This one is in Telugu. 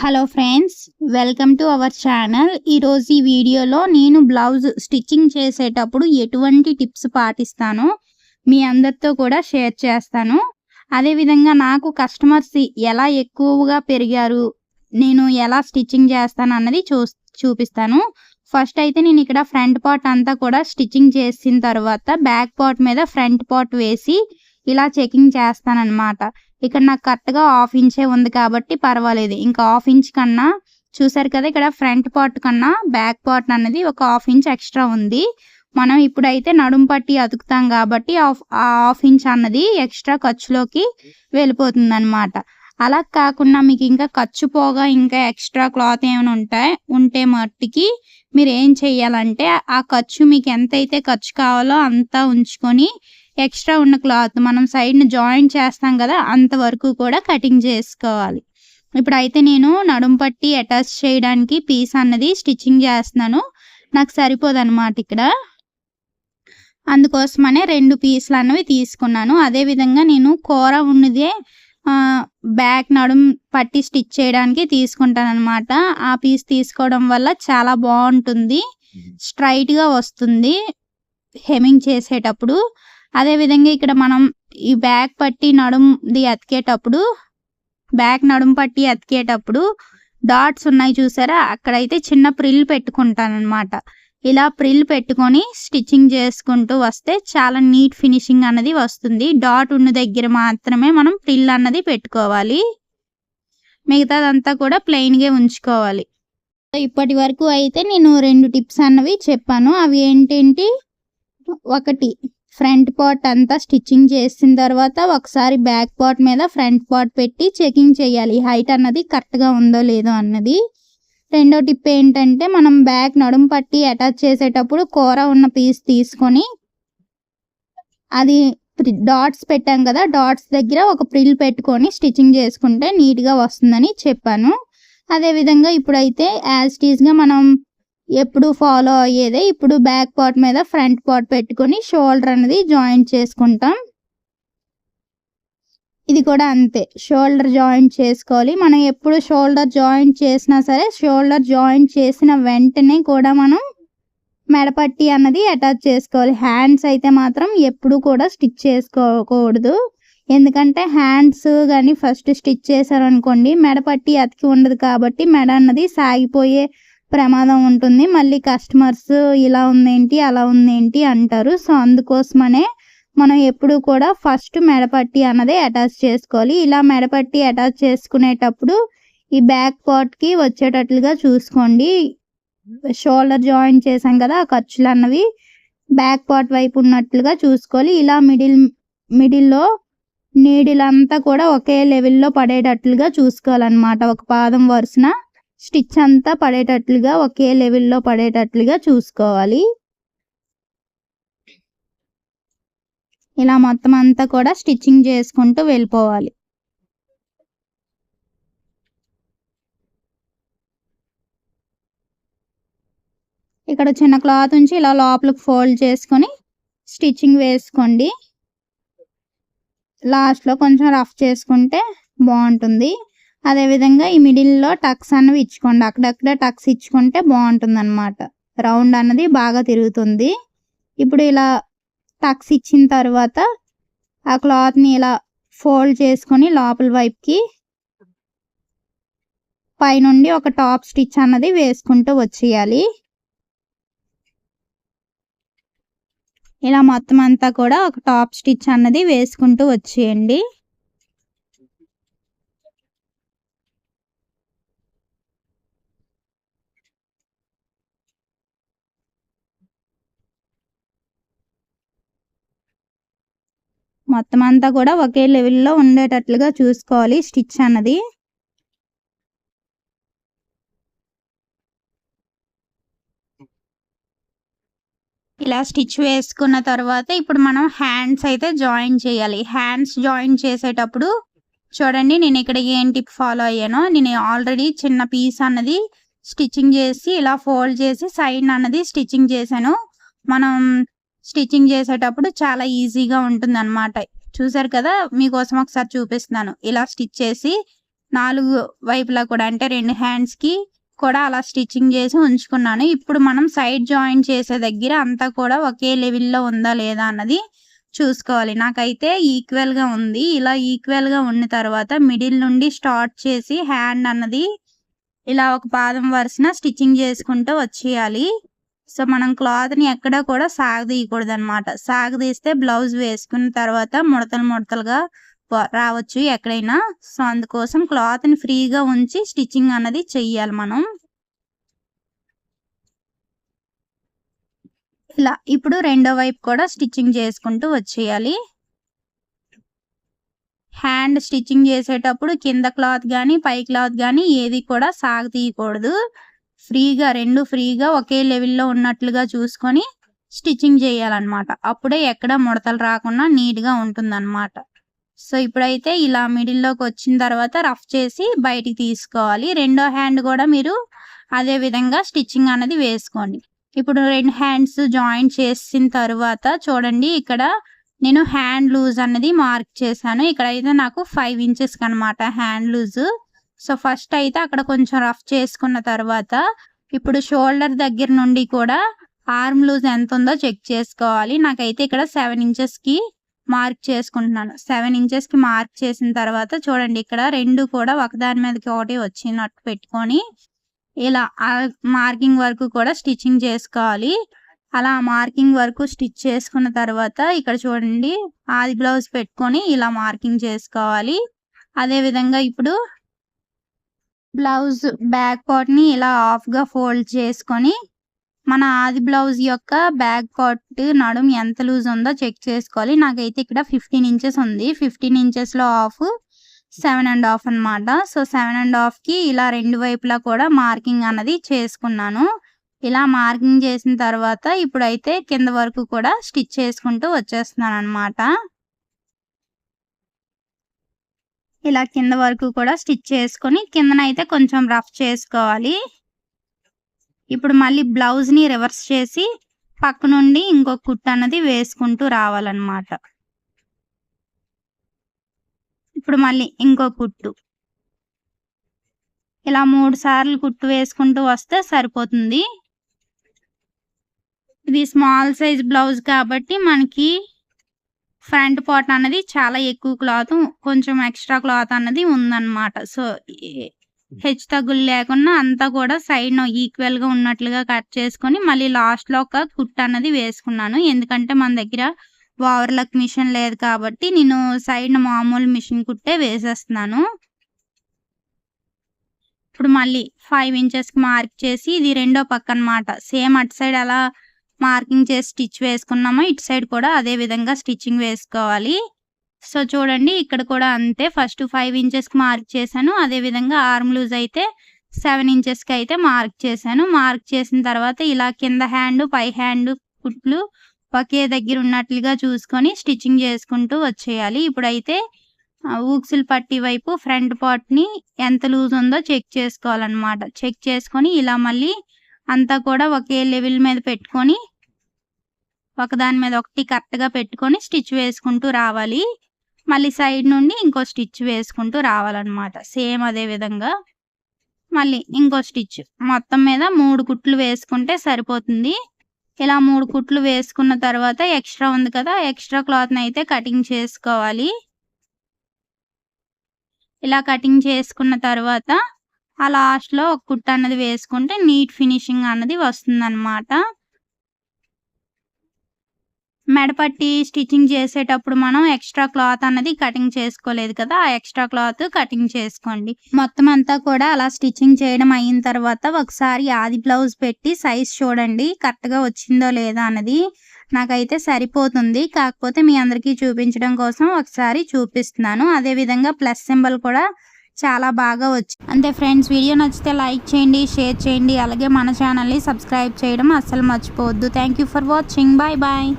Hello friends welcome to our channel ఈరోజు ఈ వీడియోలో నేను బ్లౌజ్ స్టిచ్చింగ్ చేసేటప్పుడు ఎటువంటి టిప్స్ పాటిస్తానో? మీ అందరితో కూడా షేర్ చేస్తాను. అదేవిధంగా నాకు కస్టమర్స్ ఎలా ఎక్కువగా పెరిగారు నేను ఎలా స్టిచ్చింగ్ చేస్తాను అన్నది చూ చూపిస్తాను. ఫస్ట్ అయితే నేను ఇక్కడ ఫ్రంట్ పార్ట్ అంతా కూడా స్టిచ్చింగ్ చేసిన తర్వాత బ్యాక్ పార్ట్ మీద ఫ్రంట్ పార్ట్ వేసి ఇలా చెకింగ్ చేస్తానన్నమాట. ఇక్కడ నాకు కరెక్ట్గా హాఫ్ ఇంచే ఉంది కాబట్టి పర్వాలేదు. ఇంకా హాఫ్ ఇంచ్ కన్నా చూసారు కదా ఇక్కడ ఫ్రంట్ పార్ట్ కన్నా బ్యాక్ పార్ట్ అన్నది ఒక హాఫ్ ఇంచ్ ఎక్స్ట్రా ఉంది. మనం ఇప్పుడైతే నడుం పట్టి అతుకుతాం కాబట్టి హాఫ్ ఆ హాఫ్ ఇంచ్ అన్నది ఎక్స్ట్రా ఖర్చులోకి వెళ్ళిపోతుంది అనమాట అలా కాకుండా మీకు ఇంకా ఖర్చు పోగా ఇంకా ఎక్స్ట్రా క్లాత్ ఏమైనా ఉంటాయి ఉంటే మట్టికి మీరు ఏం చెయ్యాలంటే ఆ ఖర్చు మీకు ఎంతైతే ఖర్చు కావాలో అంతా ఉంచుకొని ఎక్స్ట్రా ఉన్న క్లాత్ మనం సైడ్ని జాయింట్ చేస్తాం కదా అంతవరకు కూడా కటింగ్ చేసుకోవాలి. ఇప్పుడైతే నేను నడుం పట్టి అటాచ్ చేయడానికి పీస్ అన్నది స్టిచ్చింగ్ చేస్తున్నాను. నాకు సరిపోదు అనమాట ఇక్కడ. అందుకోసమనే రెండు పీసులు అన్నవి తీసుకున్నాను. అదేవిధంగా నేను కూర ఉన్నదే బ్యాక్ నడుం పట్టి స్టిచ్ చేయడానికి తీసుకుంటాను అనమాట ఆ పీస్ తీసుకోవడం వల్ల చాలా బాగుంటుంది. స్ట్రైట్గా వస్తుంది హెమింగ్ చేసేటప్పుడు. అదేవిధంగా ఇక్కడ మనం ఈ బ్యాక్ పట్టి నడుంది అతికేటప్పుడు బ్యాక్ నడుం పట్టి అతికేటప్పుడు డాట్స్ ఉన్నాయి చూసారా? అక్కడైతే చిన్న ప్రిల్ పెట్టుకుంటానమాట ఇలా ప్రిల్ పెట్టుకొని స్టిచ్చింగ్ చేసుకుంటూ వస్తే చాలా నీట్ ఫినిషింగ్ అన్నది వస్తుంది. డాట్ ఉన్న దగ్గర మాత్రమే మనం ప్రిల్ అన్నది పెట్టుకోవాలి. మిగతాదంతా కూడా ప్లెయిన్గా ఉంచుకోవాలి. ఇప్పటి వరకు అయితే నేను రెండు టిప్స్ అన్నవి చెప్పాను. అవి ఏంటేంటి? ఒకటి ఫ్రంట్ పార్ట్ అంతా స్టిచ్చింగ్ చేసిన తర్వాత ఒకసారి బ్యాక్ పార్ట్ మీద ఫ్రంట్ పార్ట్ పెట్టి చెకింగ్ చేయాలి. హైట్ అన్నది కరెక్ట్గా ఉందో లేదో అన్నది. రెండో టిప్ ఏంటంటే మనం బ్యాక్ నడుము పట్టి అటాచ్ చేసేటప్పుడు కూర ఉన్న పీస్ తీసుకొని అది డాట్స్ పెట్టాం కదా డాట్స్ దగ్గర ఒక ప్రిల్ పెట్టుకొని స్టిచ్చింగ్ చేసుకుంటే నీట్గా వస్తుందని చెప్పాను. అదేవిధంగా ఇప్పుడైతే యాజ్ టీజ్గా మనం ఎప్పుడు ఫాలో అయ్యేదే. ఇప్పుడు బ్యాక్ పార్ట్ మీద ఫ్రంట్ పార్ట్ పెట్టుకొని షోల్డర్ అనేది జాయింట్ చేసుకుంటాం. ఇది కూడా అంతే. షోల్డర్ జాయింట్ చేసుకోవాలి. మనం ఎప్పుడు షోల్డర్ జాయింట్ చేసినా సరే షోల్డర్ జాయింట్ చేసిన వెంటనే కూడా మనం మెడపట్టి అన్నది అటాచ్ చేసుకోవాలి. హ్యాండ్స్ అయితే మాత్రం ఎప్పుడు కూడా స్టిచ్ చేసుకోకూడదు. ఎందుకంటే హ్యాండ్స్ కానీ ఫస్ట్ స్టిచ్ చేశారనుకోండి మెడపట్టి అతికి ఉండదు కాబట్టి మెడ అన్నది సాగిపోయే ప్రమాదం ఉంటుంది. మళ్ళీ కస్టమర్స్ ఇలా ఉందేంటి అలా ఉందేంటి అంటారు. సో అందుకోసమనే మనం ఎప్పుడు కూడా ఫస్ట్ మెడపట్టి అన్నది అటాచ్ చేసుకోవాలి. ఇలా మెడపట్టి అటాచ్ చేసుకునేటప్పుడు ఈ బ్యాక్ పార్ట్కి వచ్చేటట్లుగా చూసుకోండి. షోల్డర్ జాయిన్ చేసాం కదా ఆ ఖర్చులు అన్నవి బ్యాక్ పార్ట్ వైపు ఉన్నట్లుగా చూసుకోవాలి. ఇలా మిడిల్ మిడిల్లో నీడిలంతా కూడా ఒకే లెవెల్లో పడేటట్లుగా చూసుకోవాలన్నమాట. ఒక పాదం వరుసన స్టిచ్ అంతా పడేటట్లుగా ఒకే లెవెల్లో పడేటట్లుగా చూసుకోవాలి. ఇలా మొత్తం అంతా కూడా స్టిచ్చింగ్ చేసుకుంటూ వెళ్ళిపోవాలి. ఇక్కడ చిన్న క్లాత్ ఉంచి ఇలా లోపలికి ఫోల్డ్ చేసుకొని స్టిచ్చింగ్ వేసుకోండి. లాస్ట్లో కొంచెం రఫ్ చేసుకుంటే బాగుంటుంది. అదేవిధంగా ఈ మిడిల్లో టక్స్ అనేవి ఇచ్చుకోండి. అక్కడక్కడ టక్స్ ఇచ్చుకుంటే బాగుంటుంది అనమాట రౌండ్ అన్నది బాగా తిరుగుతుంది. ఇప్పుడు ఇలా టక్స్ ఇచ్చిన తర్వాత ఆ క్లాత్ని ఇలా ఫోల్డ్ చేసుకొని లోపల వైపుకి పైనుండి ఒక టాప్ స్టిచ్ అన్నది వేసుకుంటూ వచ్చేయాలి. ఇలా మొత్తం అంతా కూడా ఒక టాప్ స్టిచ్ అన్నది వేసుకుంటూ వచ్చేయండి. మొత్తం అంతా కూడా ఒకే లెవెల్లో ఉండేటట్లుగా చూసుకోవాలి స్టిచ్ అన్నది. ఇలా స్టిచ్ వేసుకున్న తర్వాత ఇప్పుడు మనం హ్యాండ్స్ అయితే జాయిన్ చేయాలి. హ్యాండ్స్ జాయిన్ చేసేటప్పుడు చూడండి నేను ఇక్కడ ఏం టిప్ ఫాలో అయ్యానో నేను ఆల్రెడీ చిన్న పీస్ అన్నది స్టిచ్చింగ్ చేసి ఇలా ఫోల్డ్ చేసి సైడ్ అన్నది స్టిచ్చింగ్ చేశాను. మనం స్టిచ్చింగ్ చేసేటప్పుడు చాలా ఈజీగా ఉంటుంది అనమాట చూసారు కదా? మీకోసం ఒకసారి చూపిస్తున్నాను. ఇలా స్టిచ్ చేసి నాలుగు వైపులా కూడా అంటే రెండు హ్యాండ్స్కి కూడా అలా స్టిచ్చింగ్ చేసి ఉంచుకున్నాను. ఇప్పుడు మనం సైడ్ జాయిన్ చేసే దగ్గర అంతా కూడా ఒకే లెవెల్లో ఉందా లేదా అన్నది చూసుకోవాలి. నాకైతే ఈక్వల్గా ఉంది. ఇలా ఈక్వల్గా ఉన్న తర్వాత మిడిల్ నుండి స్టార్ట్ చేసి హ్యాండ్ అన్నది ఇలా ఒక పాదం వరుసన స్టిచ్చింగ్ చేసుకుంటూ వచ్చేయాలి. సో మనం క్లాత్ని ఎక్కడ కూడా సాగదీయకూడదు అనమాట సాగదీస్తే బ్లౌజ్ వేసుకున్న తర్వాత ముడతలు ముడతలుగా రావచ్చు ఎక్కడైనా. సో అందుకోసం క్లాత్ని ఫ్రీగా ఉంచి స్టిచ్చింగ్ అన్నది చెయ్యాలి మనం. ఇలా ఇప్పుడు రెండో వైపు కూడా స్టిచ్చింగ్ చేసుకుంటూ వచ్చేయాలి. హ్యాండ్ స్టిచ్చింగ్ చేసేటప్పుడు కింద క్లాత్ కానీ పై క్లాత్ కానీ ఏది కూడా సాగు తీయకూడదు ఫ్రీగా రెండు ఫ్రీగా ఒకే లెవెల్లో ఉన్నట్లుగా చూసుకొని స్టిచ్చింగ్ చేయాలన్నమాట. అప్పుడే ఎక్కడ ముడతలు రాకుండా నీట్గా ఉంటుందన్నమాట. సో ఇప్పుడైతే ఇలా మిడిల్లోకి వచ్చిన తర్వాత రఫ్ చేసి బయటికి తీసుకోవాలి. రెండో హ్యాండ్ కూడా మీరు అదే విధంగా స్టిచ్చింగ్ అనేది వేసుకోండి. ఇప్పుడు రెండు హ్యాండ్స్ జాయింట్ చేసిన తర్వాత చూడండి ఇక్కడ నేను హ్యాండ్ లూజ్ అన్నది మార్క్ చేశాను. ఇక్కడ అయితే నాకు ఫైవ్ ఇంచెస్ అనమాట హ్యాండ్ లూజ్. సో ఫస్ట్ అయితే అక్కడ కొంచెం రఫ్ చేసుకున్న తర్వాత ఇప్పుడు షోల్డర్ దగ్గర నుండి కూడా ఆర్మ్ లూజ్ ఎంత ఉందో చెక్ చేసుకోవాలి. నాకైతే ఇక్కడ సెవెన్ ఇంచెస్కి మార్క్ చేసుకుంటున్నాను. సెవెన్ ఇంచెస్కి మార్క్ చేసిన తర్వాత చూడండి ఇక్కడ రెండు కూడా ఒకదాని మీదకి ఒకటి వచ్చినట్టు పెట్టుకొని ఇలా మార్కింగ్ వరకు కూడా స్టిచ్చింగ్ చేసుకోవాలి. అలా మార్కింగ్ వరకు స్టిచ్ చేసుకున్న తర్వాత ఇక్కడ చూడండి ఆది బ్లౌజ్ పెట్టుకొని ఇలా మార్కింగ్ చేసుకోవాలి. అదే విధంగా ఇప్పుడు బ్లౌజ్ బ్యాక్ పార్ట్ని ఇలా హాఫ్గా ఫోల్డ్ చేసుకొని మన ఆది బ్లౌజ్ యొక్క బ్యాక్ పార్ట్ నడుం ఎంత లూజ్ ఉందో చెక్ చేసుకోవాలి. నాకైతే ఇక్కడ ఫిఫ్టీన్ ఇంచెస్ ఉంది. ఫిఫ్టీన్ ఇంచెస్లో హాఫ్ సెవెన్ అండ్ హాఫ్ అనమాట సో సెవెన్ అండ్ హాఫ్కి ఇలా రెండు వైపులా కూడా మార్కింగ్ అన్నది చేసుకున్నాను. ఇలా మార్కింగ్ చేసిన తర్వాత ఇప్పుడైతే కింద వరకు కూడా స్టిచ్ చేసుకుంటూ వచ్చేస్తున్నాను అనమాట ఇలా కింద వరకు కూడా స్టిచ్ చేసుకొని కిందనైతే కొంచెం రఫ్ చేసుకోవాలి. ఇప్పుడు మళ్ళీ బ్లౌజ్ని రివర్స్ చేసి పక్క నుండి ఇంకొక కుట్టు అన్నది వేసుకుంటూ రావాలన్నమాట. ఇప్పుడు మళ్ళీ ఇంకో కుట్టు. ఇలా మూడు సార్లు కుట్టు వేసుకుంటూ వస్తే సరిపోతుంది. ఇది స్మాల్ సైజ్ బ్లౌజ్ కాబట్టి మనకి ఫ్రంట్ పార్ట్ అన్నది చాలా ఎక్కువ క్లాత్ కొంచెం ఎక్స్ట్రా క్లాత్ అన్నది ఉందన్నమాట. సో హెచ్ తగ్గులు లేకుండా అంతా కూడా సైడ్ ఈక్వల్గా ఉన్నట్లుగా కట్ చేసుకొని మళ్ళీ లాస్ట్లో ఒక కుట్ అన్నది వేసుకున్నాను. ఎందుకంటే మన దగ్గర ఓవర్లక్ మిషన్ లేదు కాబట్టి నేను సైడ్ మామూలు మిషన్ కుట్టే వేసేస్తున్నాను. ఇప్పుడు మళ్ళీ ఫైవ్ ఇంచెస్కి మార్క్ చేసి ఇది రెండో పక్క అనమాట సేమ్ అటు సైడ్ అలా మార్కింగ్ చేసి స్టిచ్ వేసుకున్నామో ఇటు సైడ్ కూడా అదే విధంగా స్టిచ్చింగ్ వేసుకోవాలి. సో చూడండి ఇక్కడ కూడా అంతే. ఫస్ట్ ఫైవ్ ఇంచెస్కి మార్క్ చేశాను. అదే విధంగా ఆర్మ్ లూజ్ అయితే సెవెన్ ఇంచెస్కి అయితే మార్క్ చేశాను. మార్క్ చేసిన తర్వాత ఇలా కింద హ్యాండ్ పై హ్యాండ్ కుట్లు ఒకే దగ్గర ఉన్నట్లుగా చూసుకొని స్టిచ్చింగ్ చేసుకుంటూ వచ్చేయాలి. ఇప్పుడైతే ఊక్సిల్ పట్టి వైపు ఫ్రంట్ పార్ట్ని ఎంత లూజ్ ఉందో చెక్ చేసుకోవాలన్నమాట. చెక్ చేసుకొని ఇలా మళ్ళీ అంతా కూడా ఒకే లెవెల్ మీద పెట్టుకొని ఒకదాని మీద ఒకటి కరెక్ట్గా పెట్టుకొని స్టిచ్ వేసుకుంటూ రావాలి. మళ్ళీ సైడ్ నుండి ఇంకో స్టిచ్ వేసుకుంటూ రావాలన్నమాట. సేమ్ అదే విధంగా మళ్ళీ ఇంకో స్టిచ్. మొత్తం మీద మూడు కుట్లు వేసుకుంటే సరిపోతుంది. ఇలా మూడు కుట్లు వేసుకున్న తర్వాత ఎక్స్ట్రా ఉంది కదా ఎక్స్ట్రా క్లాత్ని అయితే కటింగ్ చేసుకోవాలి. ఇలా కటింగ్ చేసుకున్న తర్వాత ఆ లాస్ట్లో ఒక కుట్ట అన్నది వేసుకుంటే నీట్ ఫినిషింగ్ అన్నది వస్తుంది అనమాట మెడపట్టి స్టిచ్చింగ్ చేసేటప్పుడు మనం ఎక్స్ట్రా క్లాత్ అన్నది కటింగ్ చేసుకోలేదు కదా ఆ ఎక్స్ట్రా క్లాత్ కటింగ్ చేసుకోండి. మొత్తం అంతా కూడా అలా స్టిచ్చింగ్ చేయడం అయిన తర్వాత ఒకసారి ఆది బ్లౌజ్ పెట్టి సైజ్ చూడండి కరెక్ట్గా వచ్చిందో లేదా అన్నది నాకైతే సరిపోతుంది. కాకపోతే మీ అందరికీ చూపించడం కోసం ఒకసారి చూపిస్తున్నాను. అదే విధంగా ప్లస్ సింబల్ కూడా చాలా బాగా వచ్చి అంతే ఫ్రెండ్స్. వీడియో నచ్చితే లైక్ చేయండి షేర్ చేయండి. అలాగే మన ఛానల్ని సబ్స్క్రైబ్ చేయడం అస్సలు మర్చిపోవద్దు. Thank for watching. Bye bye.